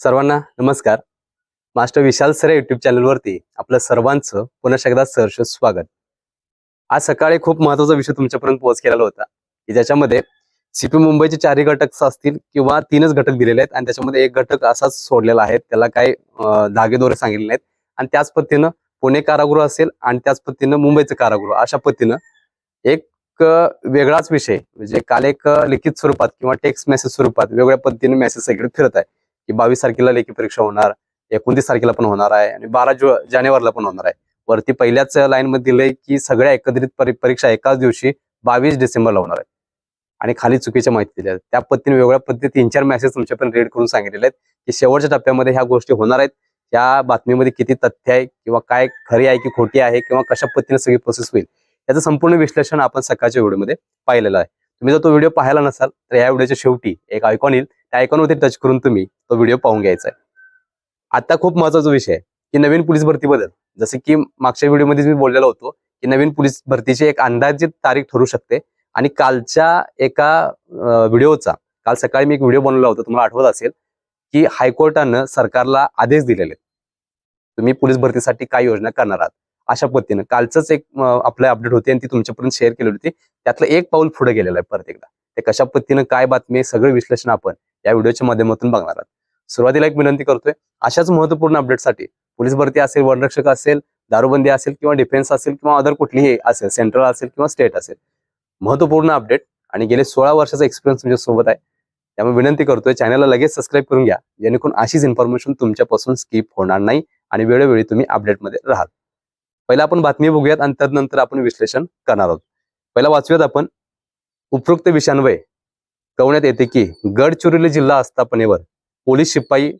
सर्वांना नमस्कार. मास्टर विशाल सरे युट्यूब चॅनलवरती आपलं सर्वांचं पुन्हा एकदा सहर्ष स्वागत. आज सकाळी खूप महत्त्वाचा विषय तुमच्यापर्यंत पोहोच केलेला होता की ज्याच्यामध्ये सीपी मुंबईचे चारही घटक असतील किंवा तीनच घटक दिलेले आहेत आणि त्याच्यामध्ये एक घटक असाच सोडलेला आहे त्याला काही धागेदोरे सांगितले नाहीत आणि त्याच पद्धतीनं पुणे कारागृह असेल आणि त्याच पद्धतीनं मुंबईचं कारागृह अशा पद्धतीनं एक वेगळाच विषय म्हणजे काल एक लिखित स्वरूपात किंवा टेक्स्ट मेसेज स्वरूपात वेगळ्या पद्धतीने मेसेज सगळे फिरत आहे. की बावीस तारखेला लेखी परीक्षा होणार एकोणतीस तारखेला पण होणार आहे आणि बारा जु जानेवारीला पण होणार आहे. वरती पहिल्याच लाईनमध्ये दिलंय की सगळ्या एकत्रित परीक्षा एकाच दिवशी बावीस डिसेंबरला होणार आहे आणि खाली चुकीच्या माहिती दिल्या त्या पद्धतीने वेगळ्या पद्धती तीन चार मेसेज तुमच्यापर्यंत रेड करून सांगितलेले आहेत की शेवटच्या टप्प्यामध्ये ह्या गोष्टी होणार आहेत. त्या बातमीमध्ये किती तथ्य आहे किंवा काय खरी आहे की खोटी आहे किंवा कशा पद्धतीने सगळी प्रोसेस होईल याचं संपूर्ण विश्लेषण आपण सकाळच्या व्हिडिओमध्ये पाहिलेलं आहे. तुम्ही जर तो व्हिडिओ पाहिला नसाल तर या व्हिडिओच्या शेवटी एक आयकॉन येईल. त्या आयकॉनवरती टच करून तुम्ही तो व्हिडिओ पाहून घ्यायचा आहे. आता खूप महत्त्वाचा विषय आहे की नवीन पोलीस भरती बदल. जसं की मागच्या व्हिडिओमध्ये मी बोललेलो होतो की नवीन पोलीस भरतीची एक अंदाजित तारीख ठरू शकते. आणि कालच्या एका व्हिडिओचा काल सकाळी मी एक व्हिडिओ बनवला होता तुम्हाला आठवत असेल की हायकोर्टानं सरकारला आदेश दिलेले तुम्ही पोलीस भरतीसाठी काय योजना करणार आहात? अशा पद्धतीनं. कालचंच एक आपलं अपडेट होती आणि ती तुमच्यापर्यंत शेअर केली होती. त्यातलं एक पाऊल पुढे गेलेलं आहे परत एकदा. ते कशा पद्धतीनं काय बातमी सगळं विश्लेषण आपण या व्हिडिओच्या माध्यमातून बघणार आहात. सुरुवातीला एक विनंती करतोय अशाच महत्त्वपूर्ण अपडेटसाठी पोलीस भरती असेल वनरक्षक असेल दारूबंदी असेल किंवा डिफेन्स असेल किंवा अदर कुठलीही असेल सेंट्रल असेल किंवा स्टेट असेल महत्त्वपूर्ण अपडेट आणि गेले सोळा वर्षाचा एक्सपिरियन्स तुमच्यासोबत आहे. त्यामुळे विनंती करतोय चॅनलला लगेच सबस्क्राईब करून घ्या जेणेकरून अशीच इन्फॉर्मेशन तुमच्यापासून स्किप होणार नाही आणि वेळोवेळी तुम्ही अपडेटमध्ये राहाल. पहिला आपण बातमी बघूयात आणि त्यानंतर आपण विश्लेषण करणार आहोत. पहिला वाचूयात आपण उपरोक्त विषयान्वये कळवण्यात येते की गडचिरोली जिल्हा आस्थापनेवर पोलीस शिपाई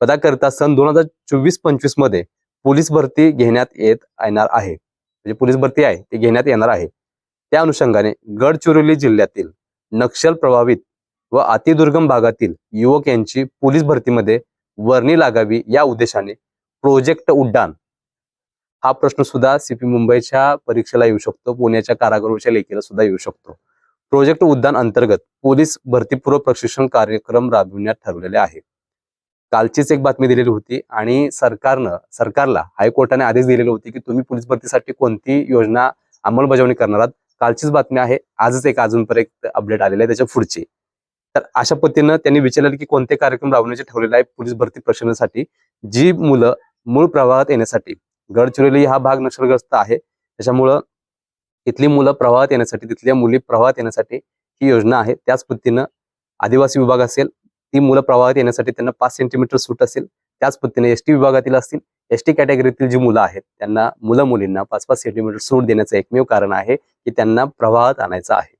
पदाकरिता सन दोन हजार चोवीस पंचवीसमध्ये पोलीस भरती घेण्यात येत येणार आहे. म्हणजे पोलीस भरती आहे ती घेण्यात येणार आहे. त्या अनुषंगाने गडचिरोली जिल्ह्यातील नक्षल प्रभावित व अतिदुर्गम भागातील युवक यांची पोलीस भरतीमध्ये वर्णी लागावी या उद्देशाने प्रोजेक्ट उड्डाण. हा प्रश्न सुद्धा सीपी मुंबईच्या परीक्षेला येऊ शकतो पुण्याच्या कारागृहाच्या लेखीला सुद्धा येऊ शकतो. प्रोजेक्ट उद्यान अंतर्गत पोलीस भरतीपूर्व प्रशिक्षण कार्यक्रम राबविण्यात ठरवलेले आहे. कालचीच एक बातमी दिलेली होती आणि सरकारनं सरकारला हायकोर्टाने आदेश दिलेले होते की तुम्ही पोलीस भरतीसाठी कोणती योजना अंमलबजावणी करणार आहात. कालचीच बातमी आहे. आजच एक अजूनपर्यंत अपडेट आलेली आहे त्याच्या पुढची. तर अशा पद्धतीनं त्यांनी विचारलं की कोणते कार्यक्रम राबवण्याचे ठेवलेले आहे पोलीस भरती प्रशिक्षणासाठी जी मुलं मूळ प्रवाहात येण्यासाठी गडचिरोली हा भाग नक्षलग्रस्त आहे. त्याच्यामुळं तिथली मुलं प्रवाहात येण्यासाठी तिथल्या मुली प्रवाहात येण्यासाठी ही योजना आहे. त्याच पद्धतीनं आदिवासी विभाग असेल ती मुलं प्रवाहात येण्यासाठी त्यांना पाच सेंटीमीटर सूट असेल. त्याच पद्धतीने एस टी विभागातील असतील एस टी कॅटेगरीतील जी मुलं आहेत त्यांना मुलं मुलींना पाच पाच सेंटीमीटर सूट देण्याचं एकमेव कारण आहे की त्यांना प्रवाहात आणायचं आहे.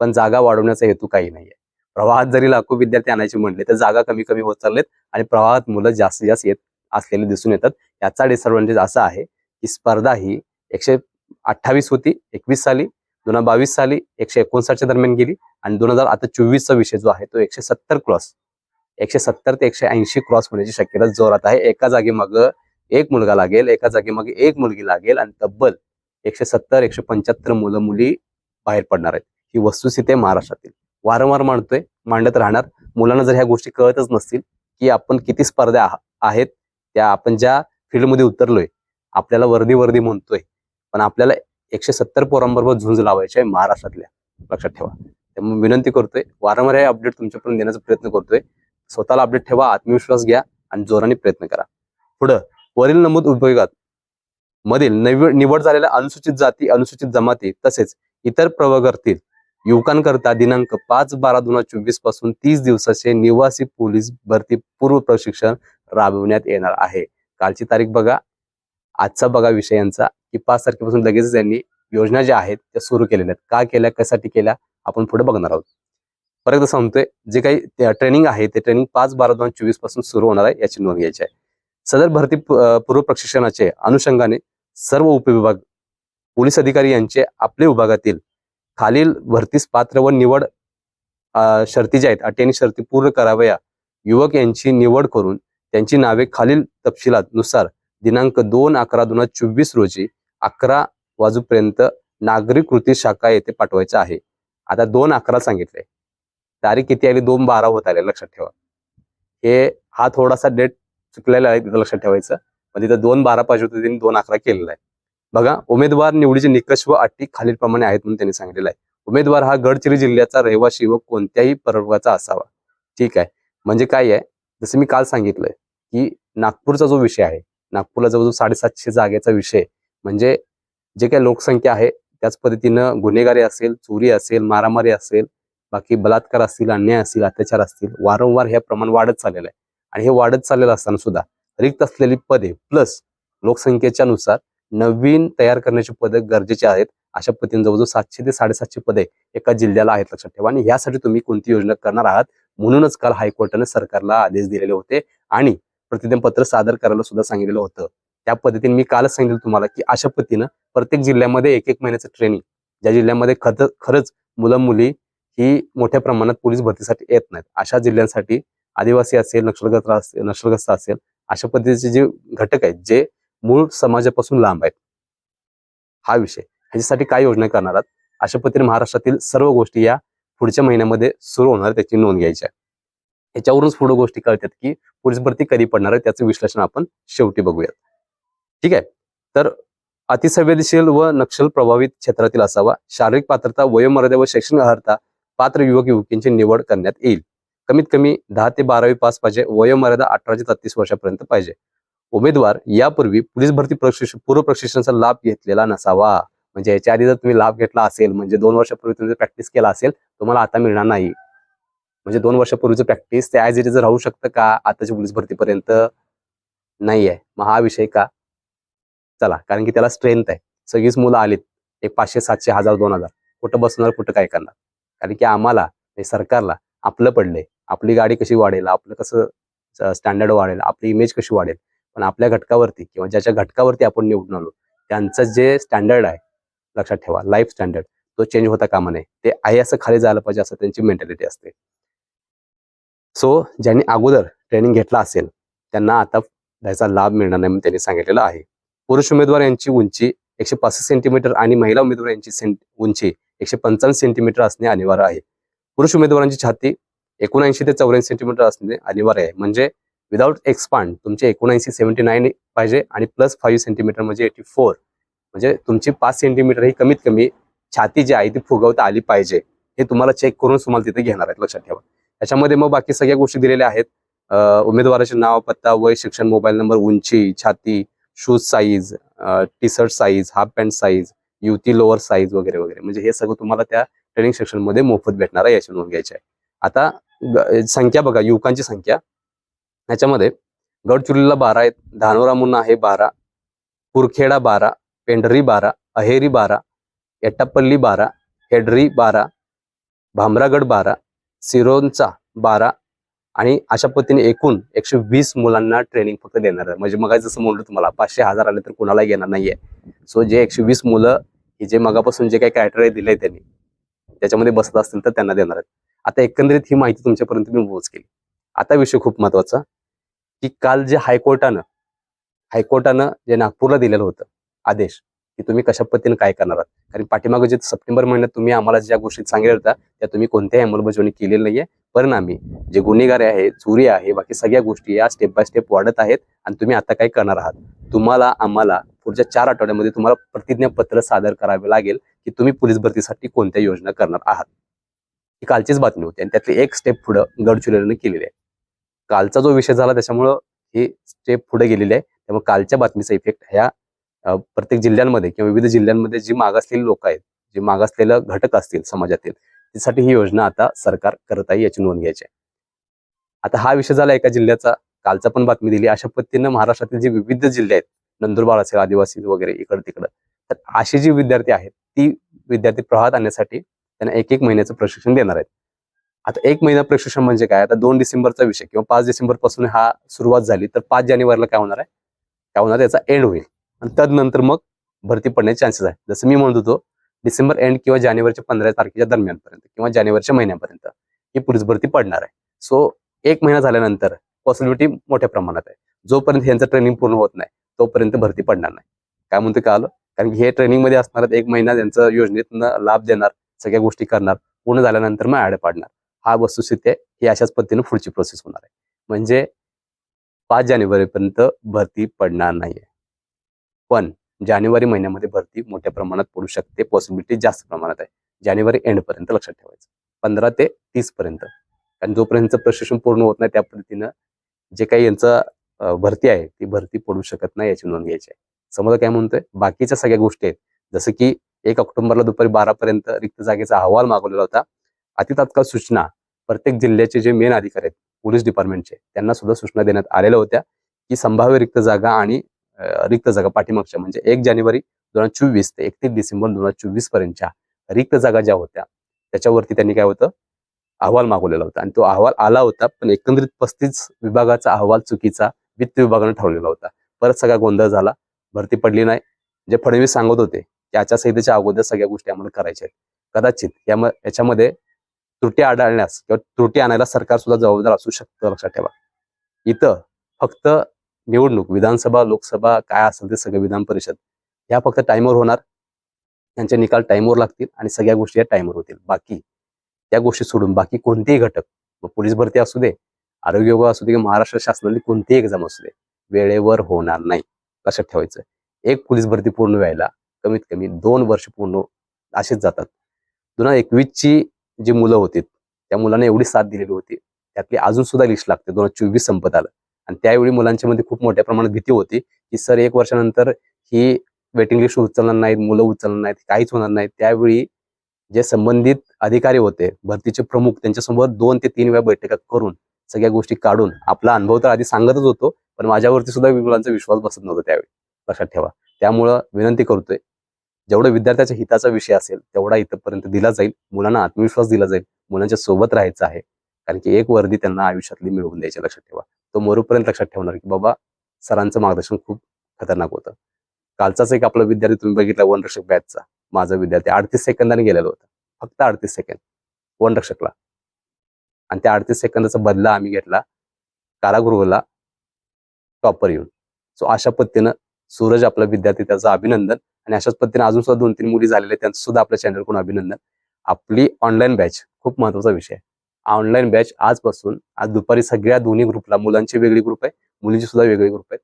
पण जागा वाढवण्याचा हेतू काही नाहीये. प्रवाहात जरी लाखो विद्यार्थी आणायचे म्हणले तर जागा कमी कमी होत चाललेत आणि प्रवाहात मुलं जास्तीत जास्त येत असलेले दिसून येतात. याचा डिसएडव्हान्टेज असा आहे की स्पर्धा ही एकशे अठ्ठावीस होती एकवीस साली दोन हजार बावीस साली एकशे एकोणसाठच्या दरम्यान गेली आणि दोन हजार आता चोवीसचा विषय जो आहे तो एकशे सत्तर क्रॉस. एकशे सत्तर ते एकशे ऐंशी क्रॉस होण्याची शक्यता जोरात आहे. एका जागी मग एक मुलगा लागेल एका जागी मग एक मुलगी लागेल आणि तब्बल एकशे सत्तर एकशे पंच्याहत्तर मुलं मुली बाहेर पडणार आहेत. ही वस्तुस्थिती आहे महाराष्ट्रातील. वारंवार मांडतोय मांडत राहणार. मुलांना जर ह्या गोष्टी कळतच नसतील की आपण किती स्पर्धा आहेत त्या आपण ज्या फील्डमध्ये उतरलोय आपल्याला वर्दी वर्दी म्हणतोय पण आपल्याला एकशे सत्तर पोरांबरोबर झुंज लावायची आहे महाराष्ट्रातल्या. लक्षात ठेवा. त्यामुळे विनंती करतोय वारंवार हे अपडेट तुमच्यापर्यंत देण्याचा प्रयत्न करतोय. स्वतःला अपडेट ठेवा आत्मविश्वास घ्या आणि जोराने प्रयत्न करा. पुढं वरील नमूद उपयोगात मधील नवी निवड झालेल्या अनुसूचित जाती अनुसूचित जमाती तसेच इतर प्रवर्गातील युवकांकरता दिनांक पाच बारा दोन हजार चोवीसपासून तीस दिवसाचे निवासी पोलीस भरती पूर्व प्रशिक्षण राबविण्यात येणार आहे. कालची तारीख बघा. आजचा बघा विषय यांचा की पाच तारखेपासून लगेच त्यांनी योजना ज्या आहेत त्या सुरू केलेल्या आहेत. का केल्या कशासाठी केल्या आपण पुढे बघणार आहोत. परत एकदा सांगतोय जे काही ट्रेनिंग आहे ते ट्रेनिंग पाच बारा दोन चोवीसपासून सुरू होणार आहे याची नोंद घ्यायची आहे. सदर भरती पूर्व प्रशिक्षणाचे अनुषंगाने सर्व उपविभाग पोलीस अधिकारी यांचे आपले विभागातील खालील भरतीस पात्र व निवड शर्ती ज्या आहेत अटी आणि शर्ती पूर्ण करावया युवक यांची निवड करून त्यांची नावे खालील तपशिलात नुसार दिनांक दोन अकरा दोन हजार चोवीस रोजी अकरा वाजूपर्यंत नागरी कृती शाखा येथे पाठवायचं आहे. आता दोन अकरा सांगितलंय तारीख किती आली? दोन बारा होत आले लक्षात ठेवा. हे हा थोडासा डेट चुकलेला आहे तिथं लक्षात ठेवायचं. पण तिथं दोन बारा पाहिजे होते त्यांनी दोन अकरा केलेला आहे. बघा उमेदवार निवडीचे निकष व अटी खालीलप्रमाणे आहेत म्हणून त्यांनी सांगितलेलं आहे. उमेदवार हा गडचिरोली जिल्ह्याचा रहिवासी व कोणत्याही प्रवर्गाचा असावा. ठीक आहे. म्हणजे काय आहे? जसं मी काल सांगितलंय की नागपूरचा जो विषय आहे नागपूरला जवळजवळ साडेसातशे जागेचा विषय म्हणजे जे काही लोकसंख्या आहे त्याच पद्धतीनं गुन्हेगारी असेल चोरी असेल मारामारी असेल बाकी बलात्कार असतील अन्याय असतील अत्याचार असतील वारंवार हे प्रमाण वाढत चाललेलं आहे. आणि हे वाढत चाललेलं असताना सुद्धा रिक्त असलेली पदे प्लस लोकसंख्येच्या नुसार नवीन तयार करण्याची पदे गरजेची आहेत. अशा पद्धतीने जवळजवळ सातशे ते साडेसातशे पदे एका जिल्ह्याला आहेत लक्षात ठेवा. आणि यासाठी तुम्ही कोणती योजना करणार आहात? म्हणूनच काल हायकोर्टाने सरकारला आदेश दिलेले होते. आणि प्रतिज्ञापत्र सादर करायला सुद्धा सांगितलेलं होतं. त्या पद्धतीने मी कालच सांगितलं तुम्हाला की अशा पद्धतीनं प्रत्येक जिल्ह्यामध्ये एक एक महिन्याचं ट्रेनिंग ज्या जिल्ह्यामध्ये खत खरंच मुलं मुली ही मोठ्या प्रमाणात पोलीस भरतीसाठी येत नाहीत. अशा जिल्ह्यांसाठी आदिवासी असेल नक्षलग्रस्त असेल नक्षलग्रस्त असेल अशा पद्धतीचे जे घटक आहेत जे मूळ समाजापासून लांब आहेत हा विषय. ह्याच्यासाठी काय योजना करणार आहात? अशा पद्धतीने महाराष्ट्रातील सर्व गोष्टी या पुढच्या महिन्यामध्ये सुरू होणार त्याची नोंद घ्यायची आहे. ह्याच्यावरूनच पुढे गोष्टी कळतात की पोलीस भरती कधी पडणार आहे त्याचं विश्लेषण आपण शेवटी बघूयात. ठीक आहे? तर अतिसंवेदनशील व नक्षल प्रभावित क्षेत्रातील असावा. शारीरिक पात्रता वयोमर्यादा व शैक्षणिक अर्हता पात्र युवक युवकींची निवड करण्यात येईल. कमीत कमी दहा ते बारावी पास पाहिजे वयोमर्यादा अठरा ते तत्तीस वर्षापर्यंत पाहिजे. उमेदवार यापूर्वी पोलीस भरती प्रशिक्षण पूर्व प्रशिक्षणाचा लाभ घेतलेला नसावा. म्हणजे याच्या आधी जर तुम्ही लाभ घेतला असेल म्हणजे दोन वर्षापूर्वी तुम्ही प्रॅक्टिस केला असेल तुम्हाला आता मिळणार नाही. म्हणजे दोन वर्षापूर्वीचं प्रॅक्टिस ते ॲज इट इज राहू शकतं का? आताच्या पोलीस भरतीपर्यंत नाही आहे मग हा विषय का? चला कारण की त्याला स्ट्रेंथ आहे. सगळीच मुलं आलीत. एक पाचशे सातशे हजार दोन हजार. कुठं बसणार कुठं काय करणार? कारण की आम्हाला सरकारला आपलं पडलंय. आपली गाडी कशी वाढेल? आपलं कसं स्टँडर्ड वाढेल? आपली इमेज कशी वाढेल? पण आपल्या घटकावरती किंवा ज्याच्या घटकावरती आपण निवडून आलो त्यांचं जे स्टँडर्ड आहे लक्षात ठेवा. लाईफ स्टँडर्ड तो चेंज होता कामा नये. ते आहे असं खाली जायला पाहिजे असं त्यांची मेंटॅलिटी असते. सो ज्यांनी अगोदर ट्रेनिंग घेतला असेल त्यांना आता त्याचा लाभ मिळणार नाही म्हणून त्यांनी सांगितलेलं आहे. पुरुष उमेदवार यांची उंची एकशे पासष्ट सेंटीमीटर आणि महिला उमेदवार यांची उंची एकशे पंचावन्न सेंटीमीटर असणे अनिवार्य आहे. पुरुष उमेदवारांची छाती एकोणऐंशी ते चौऱ्याऐंशी सेंटीमीटर असणे अनिवार्य आहे. म्हणजे विदाउट एक्सपांड तुमचे एकोणऐंशी सेव्हन्टी नाईन पाहिजे आणि प्लस फाईव्ह सेंटीमीटर म्हणजे एटी फोर म्हणजे तुमची पाच सेंटीमीटर ही कमीत कमी छाती जी आहे ती फुगवता आली पाहिजे. हे तुम्हाला चेक करून तुम्हाला तिथे घेणार आहेत. लक्षात ठेवा. याच्यामध्ये मग बाकी सगळ्या गोष्टी दिलेल्या आहेत. उमेदवाराचे नाव पत्ता वय शिक्षण मोबाईल नंबर उंची छाती shoes size T shirt size half pant size युती लोअर साईज वगैरे वगैरे. म्हणजे हे सगळं तुम्हाला त्या ट्रेनिंग सेक्शनमध्ये मोफत भेटणार आहे याची नोंद घ्यायची आहे. आता संख्या बघा युवकांची संख्या. ह्याच्यामध्ये गडचिरोलीला बारा आहेत धानोरा मुन्ना आहे बारा कुरखेडा बारा पेंढरी बारा अहेरी बारा एटापल्ली बारा हेडरी बारा भामरागड बारा सिरोनचा बारा आणि अशा पद्धतीने एकूण एकशे वीस मुलांना ट्रेनिंग फक्त देणार आहे. म्हणजे मग जसं म्हणलं तुम्हाला पाचशे हजार आले तर कुणालाही येणार नाहीये. सो जे एकशे वीस मुलं ही जे मगापासून जे काही क्रायटेरिया दिले त्यांनी त्याच्यामध्ये बसत असतील तर त्यांना देणार आहेत. आता एकंदरीत ही माहिती तुमच्यापर्यंत मी पोहोच केली आता विषय खूप महत्त्वाचा की काल जे हायकोर्टानं हायकोर्टानं जे नागपूरला दिलेलं होतं आदेश की तुम्ही कशा पद्धतीने काय करणार आहात? कारण पाठीमागे जे सप्टेंबर महिन्यात तुम्ही आम्हाला ज्या गोष्टी सांगितल्या होत्या त्या तुम्ही कोणत्याही अंमलबजावणी केलेली नाहीये. परिणामी जे गुन्हेगारी आहे चोरी आहे बाकी सगळ्या गोष्टी या स्टेप बाय स्टेप वाढत आहेत आणि तुम्ही आता काय करणार आहात? तुम्हाला आम्हाला पुढच्या चार आठवड्यामध्ये तुम्हाला प्रतिज्ञापत्र सादर करावे लागेल की तुम्ही पोलीस भरतीसाठी कोणत्या योजना करणार आहात. ही कालचीच बातमी होती आणि त्यातली एक स्टेप पुढं गडचिरोलीने केलेली आहे. कालचा जो विषय झाला त्याच्यामुळं ही स्टेप पुढे गेलेली आहे. त्यामुळे कालच्या बातमीचा इफेक्ट ह्या प्रत्येक जिल्ह्यांमध्ये किंवा विविध जिल्ह्यांमध्ये जी मागासलेली लोक आहेत जे मागासलेलं घटक असतील समाजातील त्यासाठी ही योजना आता सरकार करत आहे याची नोंद घ्यायची आहे. आता हा विषय झाला एका जिल्ह्याचा कालचा पण बातमी दिली. अशा पद्धतीनं महाराष्ट्रातील जे विविध जिल्हे आहेत नंदुरबार असेल आदिवासी वगैरे इकडं तिकडं तर असे जी विद्यार्थी आहेत ती विद्यार्थी प्रवाहात आणण्यासाठी त्यांना एक एक महिन्याचं प्रशिक्षण देणार आहेत. आता एक महिना प्रशिक्षण म्हणजे काय? आता दोन डिसेंबरचा विषय किंवा पाच डिसेंबरपासून हा सुरुवात झाली तर पाच जानेवारीला काय होणार आहे? काय होणार? याचा एंड होईल. आणि तदनंतर मग भरती पडण्याचे चान्सेस आहे जसं मी म्हणत होतो डिसेंबर एंड किंवा जानेवारीच्या पंधरा तारखेच्या दरम्यानपर्यंत किंवा जानेवारीच्या महिन्यापर्यंत ही पोलीस भरती पडणार आहे. सो एक महिना झाल्यानंतर पॉसिबिलिटी मोठ्या प्रमाणात आहे. जोपर्यंत यांचं ट्रेनिंग पूर्ण होत नाही तोपर्यंत भरती पडणार नाही. काय म्हणतो का आलं? कारण की हे ट्रेनिंगमध्ये असणार एक महिना त्यांचं योजनेतनं लाभ देणार सगळ्या गोष्टी करणार पूर्ण झाल्यानंतर मग ऍड पाडणार. हा वस्तुस्थिती आहे ही अशाच पद्धतीने पुढची प्रोसेस होणार आहे. म्हणजे पाच जानेवारीपर्यंत भरती पडणार नाहीये. पण जानेवारी महिन्यामध्ये भरती मोठ्या प्रमाणात पडू शकते. पॉसिबिलिटी जास्त प्रमाणात आहे. जानेवारी एंडपर्यंत लक्षात ठेवायचं. पंधरा ते तीसपर्यंत कारण जोपर्यंत प्रशिक्षण पूर्ण होत नाही त्या पद्धतीनं जे काही यांचं भरती आहे ती भरती पडू शकत नाही याची नोंद घ्यायची आहे. समजा काय म्हणतोय? बाकीच्या सगळ्या गोष्टी आहेत. जसं की एक ऑक्टोबरला दुपारी बारापर्यंत रिक्त जागेचा अहवाल मागवलेला होता. अति तात्काळ सूचना प्रत्येक जिल्ह्याचे जे मेन अधिकारी आहेत पोलीस डिपार्टमेंटचे त्यांना सुद्धा सूचना देण्यात आलेल्या होत्या की संभाव्य रिक्त जागा आणि रिक्त जागा पाठीमागच्या म्हणजे एक जानेवारी दोन हजार चोवीस ते एकतीस डिसेंबर दोन हजार चोवीस पर्यंतच्या रिक्त जागा ज्या होत्या त्याच्यावरती त्यांनी काय होतं अहवाल मागवलेला होता. आणि तो अहवाल आला होता पण एकंदरीत पस्तीस विभागाचा अहवाल चुकीचा वित्त विभागाने ठरवलेला होता. परत सगळा गोंधळ झाला भरती पडली नाही. जे फडणवीस सांगत होते की आचारसंहितेच्या अगोदर सगळ्या गोष्टी आम्हाला करायच्या आहेत. कदाचित याच्यामध्ये त्रुटी आढळण्यास किंवा त्रुटी आणायला सरकार सुद्धा जबाबदार असू शकतं लक्षात ठेवा. इथं फक्त निवडणूक विधानसभा लोकसभा काय असेल ते सगळं विधान परिषद ह्या फक्त टाईमवर होणार. त्यांचे निकाल टाईमवर लागतील आणि सगळ्या गोष्टी या टाईमवर होतील. बाकी त्या गोष्टी सोडून बाकी कोणतेही घटक मग पोलीस भरती असू दे आरोग्य विभाग असू दे किंवा महाराष्ट्र शासनातली कोणतीही एक्झाम असू दे वेळेवर होणार नाही. लक्षात ठेवायचं. एक पोलीस भरती पूर्ण व्हायला कमीत कमी दोन वर्ष पूर्ण असेच जातात. दोन हजार एकवीसची जी मुलं होती त्या मुलांना एवढी साथ दिलेली होती त्यातली अजून सुद्धा लिस्ट लागते. दोन हजार चोवीस संपत आलं. आणि त्यावेळी मुलांच्या मध्ये खूप मोठ्या प्रमाणात भीती होती की सर एक वर्षानंतर ही वेटिंग लिस्ट उचलणार नाहीत मुलं उचलणार नाहीत काहीच होणार नाही त्यावेळी जे संबंधित अधिकारी होते भरतीचे प्रमुख त्यांच्यासमोर दोन ते तीन वेळा बैठका करून सगळ्या गोष्टी काढून आपला अनुभव तर आधी सांगतच होतो पण माझ्यावरती सुद्धा मुलांचा विश्वास बसत नव्हता त्यावेळी. लक्षात ठेवा. त्यामुळं विनंती करतोय जेवढं विद्यार्थ्याच्या हिताचा विषय असेल तेवढा इथपर्यंत दिला जाईल. मुलांना आत्मविश्वास दिला जाईल. मुलांच्या सोबत राहायचं आहे. कारण की एक वर्दी त्यांना आयुष्यातली मिळवून द्यायची लक्षात ठेवा. तो मरूपर्यंत लक्षात ठेवणार की बाबा सरांचं मार्गदर्शन खूप खतरनाक होतं. कालचाच एक आपला विद्यार्थी तुम्ही बघितला वनरक्षक बॅचचा माझा विद्यार्थी अडतीस सेकंदाने गेलेला होता. फक्त अडतीस सेकंद. वनरक्षकला. आणि त्या अडतीस सेकंदाचा बदला आम्ही घेतला. कारागृहाला टॉपर येऊन. सो अशा पद्धतीनं सूरज आपला विद्यार्थी त्याचं अभिनंदन आणि अशाच पद्धतीने अजून सुद्धा दोन तीन मुली झालेल्या त्यांचं सुद्धा आपल्या चॅनलकडून अभिनंदन. आपली ऑनलाईन बॅच खूप महत्त्वाचा विषय आहे. ऑनलाईन बॅच आजपासून आज दुपारी सगळ्या दोन्ही ग्रुपला मुलांची वेगळी ग्रुप आहे मुलींची सुद्धा वेगळी ग्रुप आहे.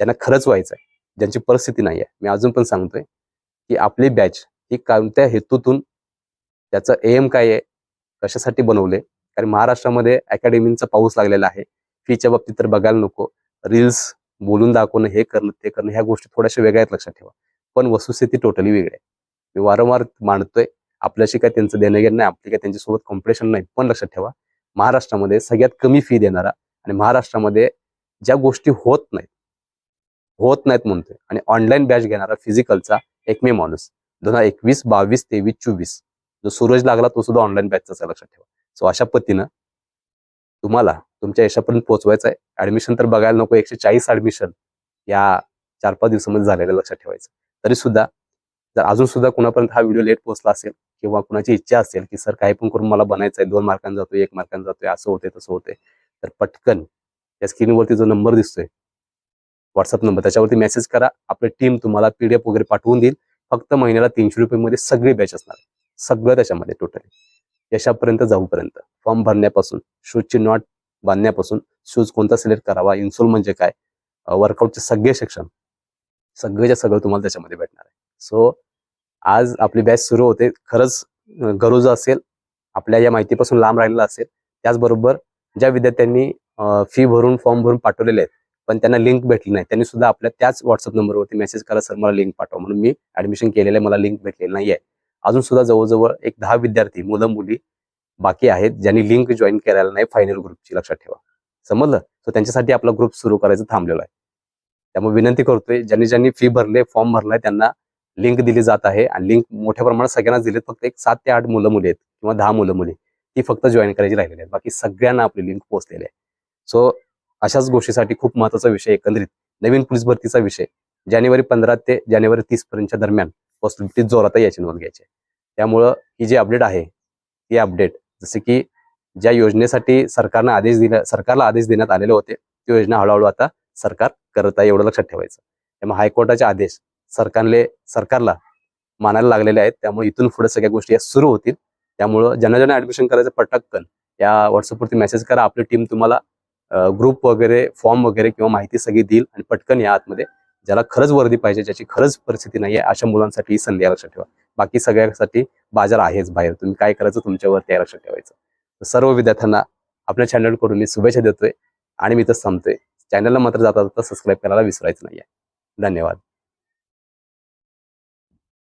त्यांना खरंच व्हायचं आहे ज्यांची परिस्थिती नाही आहे. मी अजून पण सांगतोय की आपली बॅच ही कोणत्या हेतूतून त्याचं एम काय आहे कशासाठी बनवले? कारण महाराष्ट्रामध्ये अकॅडमींचा पाऊस लागलेला आहे. फीच्या बाबतीत तर बघायला नको. रील्स बोलून दाखवणं हे करणं ते करणं ह्या गोष्टी थोड्याशा वेगळ्या आहेत लक्षात ठेवा. पण वस्तुस्थिती टोटली वेगळी आहे. मी वारंवार मांडतोय आपल्याशी काय त्यांचं देणं घेणं नाही आपली काय त्यांच्यासोबत कॉम्पिटिशन नाही पण लक्षात ठेवा महाराष्ट्रामध्ये सगळ्यात कमी फी देणारा आणि महाराष्ट्रामध्ये ज्या गोष्टी होत नाहीत होत नाहीत म्हणतोय आणि ऑनलाईन बॅच घेणारा फिजिकलचा एकमेव माणूस दोन हजार एकवीस बावीस तेवीस चोवीस जो सूरज लागला तो सुद्धा ऑनलाईन बॅचचा लक्षात ठेवा. सो अशा पद्धतीनं तुम्हाला तुमच्या यशापर्यंत पोहोचवायचं आहे. ऍडमिशन तर बघायला नको एकशे चाळीस ऍडमिशन या चार पाच दिवसामध्ये झालेलं लक्षात ठेवायचं. तरी सुद्धा जर अजून सुद्धा कुणापर्यंत हा व्हिडिओ लेट पोहोचला असेल किंवा कुणाची इच्छा असेल की सर काही पण करून मला बनायचं आहे दोन मार्कांना जातोय एक मार्कांना जातोय असं होते तसं होते तर पटकन या स्क्रीनवरती जो नंबर दिसतोय व्हॉट्सअप नंबर त्याच्यावरती मेसेज करा. आपली टीम तुम्हाला पीडीएफ वगैरे पाठवून देईल. फक्त महिन्याला तीनशे रुपये मध्ये सगळी बॅच असणार. सगळं त्याच्यामध्ये टोटली यशापर्यंत जाऊपर्यंत. फॉर्म भरण्यापासून शूजची नॉट बांधण्यापासून शूज कोणता सिलेक्ट करावा इन्सोल म्हणजे काय वर्कआउटचे सगळे शिक्षण सगळेच्या सगळं तुम्हाला त्याच्यामध्ये भेटणार आहे. सो आज आपली बॅच सुरू होते. खरंच गरज असेल आपल्या या माहितीपासून लांब राहिलेला असेल. त्याचबरोबर ज्या विद्यार्थ्यांनी फी भरून फॉर्म भरून पाठवलेले आहेत पण त्यांना लिंक भेटली नाही. त्यांनी सुद्धा आपल्या त्याच व्हॉट्सअप नंबरवरती मेसेज करा सर मला लिंक पाठवा. म्हणून मी ऍडमिशन केलेलं आहे मला लिंक भेटलेली नाही आहे अजून सुद्धा जवळजवळ एक दहा विद्यार्थी मुलं मुली बाकी आहेत ज्यांनी लिंक जॉईन करायला नाही फायनल ग्रुपची लक्षात ठेवा. समजलं? तर त्यांच्यासाठी आपला ग्रुप सुरू करायचं थांबलेला आहे. त्यामुळे विनंती करतोय ज्यांनी ज्यांनी फी भरले फॉर्म भरलाय त्यांना लिंक दिली जात आहे आणि लिंक मोठ्या प्रमाणात सगळ्यांना दिलेत. फक्त एक सात ते आठ मुलं मुली आहेत किंवा दहा मुलं मुली ती फक्त जॉईन करायची राहिलेली आहेत. बाकी सगळ्यांना आपली लिंक पोहोचलेली आहे. सो अशाच गोष्टीसाठी खूप महत्त्वाचा विषय एकंदरीत नवीन पोलीस भरतीचा विषय. जानेवारी पंधरा ते जानेवारी तीस पर्यंतच्या दरम्यान पॉसिबिलिटी जोरात याची नोंद घ्यायची त्यामुळं ही जी अपडेट आहे ती अपडेट जसे की ज्या योजनेसाठी सरकारनं आदेश दिला सरकारला आदेश देण्यात आलेले होते ती योजना हळूहळू आता सरकार करत आहे एवढं लक्षात ठेवायचं. त्यामुळे हायकोर्टाचे आदेश सरकारले सरकारला मानायला लागलेले आहेत. त्यामुळे इथून पुढे सगळ्या गोष्टी या सुरू होतील. त्यामुळं ज्यांना ज्यांना ऍडमिशन करायचं पटकन या व्हॉट्सअपवरती मेसेज करा. आपली टीम तुम्हाला ग्रुप वगैरे फॉर्म वगैरे किंवा माहिती सगळी देईल आणि पटकन या आतमध्ये ज्याला खरंच वर्दी पाहिजे ज्याची खरंच परिस्थिती नाही आहे अशा मुलांसाठी ही संधी लक्षात ठेवा. बाकी सगळ्यासाठी बाजार आहेच बाहेर. तुम्ही काय करायचं तुमच्यावरती आहे लक्षात ठेवायचं. तर सर्व विद्यार्थ्यांना आपल्या चॅनलकडून मी शुभेच्छा देतोय आणि मी तर संपतोय. चॅनलला मात्र जाता जाता सबस्क्राईब करायला विसरायचं नाहीये. धन्यवाद.